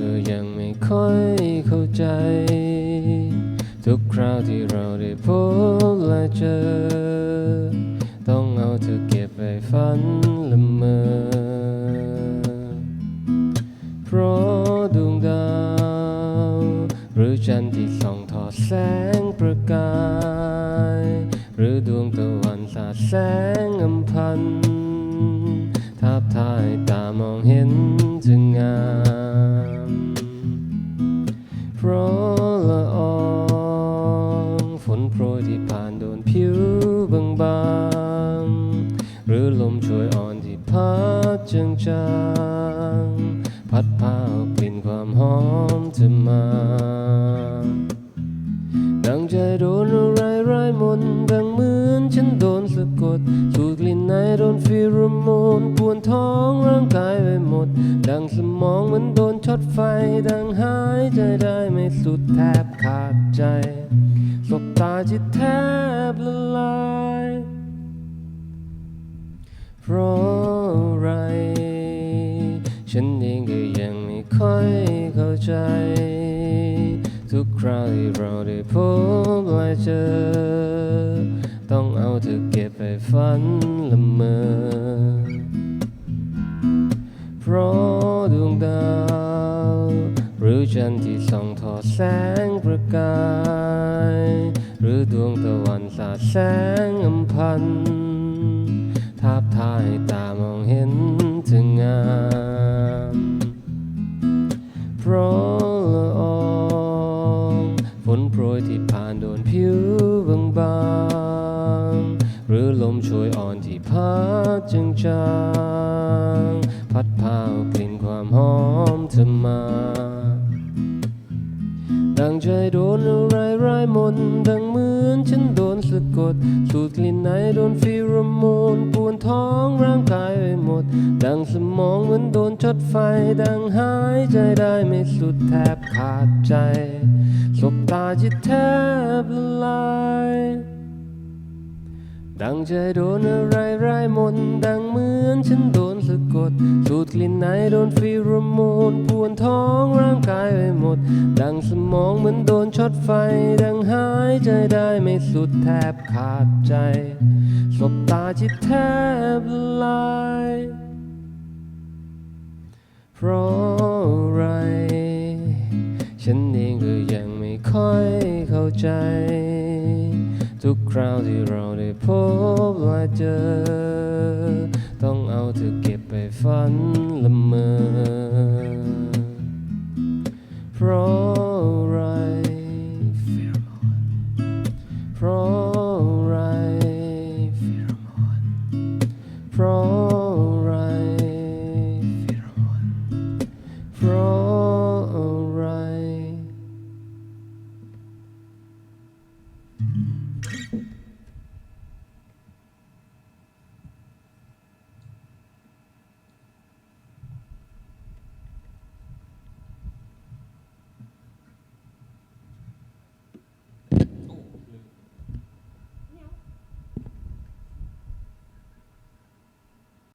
ก็ยังไม่ค่อยเข้าใจ ทุกคราวที่เราได้พบและเจอ ต้องเอาเธอเก็บไปฝันละเมอ เพราะดวงดาว หรือจันทร์ที่ส่องทอดแสงประกาย หรือดวงตะวันสาดแสงอำพันทั ดจางพัดพาเอากลิ่นความหอมเธอมาดังใจโดนอะไรร้ายมนต์ดังเหมือนฉันโดนสะกดสูดกลิ่นไหนโดนฟิโรโมนปวนท้องร่างกายไปหมด ดังสมองเหมันโดนช็อตไฟ ดังหายใจได้ไม่สุดแทบขาดใจสบตาจิตแทบ ฉันเองก็ยังไม่ค่อยเข้าใจ ทุกคราวที่เราได้พบและเจอ ต้องเอาเธอเก็บไปฝันละเมอ เพราะดวงดาว หรือจันทร์ที่ส่องทอดแสงประกาย หรือดวงตะวันสาดแสงอำพันทับทายตามองเห็น ดจาง พัดพาเอากลิ่นความหอมเธอมา ดังใจโดนอะไรร้ายมนดังเหมือนฉันโดนสะกด สูดกลิ่นไหนโดนฟิโรโมนปวนท้องร่างกายไปหมด ดังสมองเหมือนโดนช็อตไฟ ดังหายใจได้ไม่สุดแทบขาดใจสบตาจิตแทบละลาย ดังใจโดนอะไรร้ายมนดังเหมือนฉันโดนสะกด สูดกลิ่นไหนโดนฟิโรโมนปวนท้องร่างกายไปหมด ดังสมองเหมือนโดนช็อตไฟ ดังหายใจได้ไม่สุดแทบขาดใจ สบตาจิตแทบละลายเพราะอะไร ฉันเองก็ยังไม่ค่อยเข้าใจ ทุกคราวที่เราได้พบและเจอ ต้องเอาเธอเก็บไปฝันละเมอ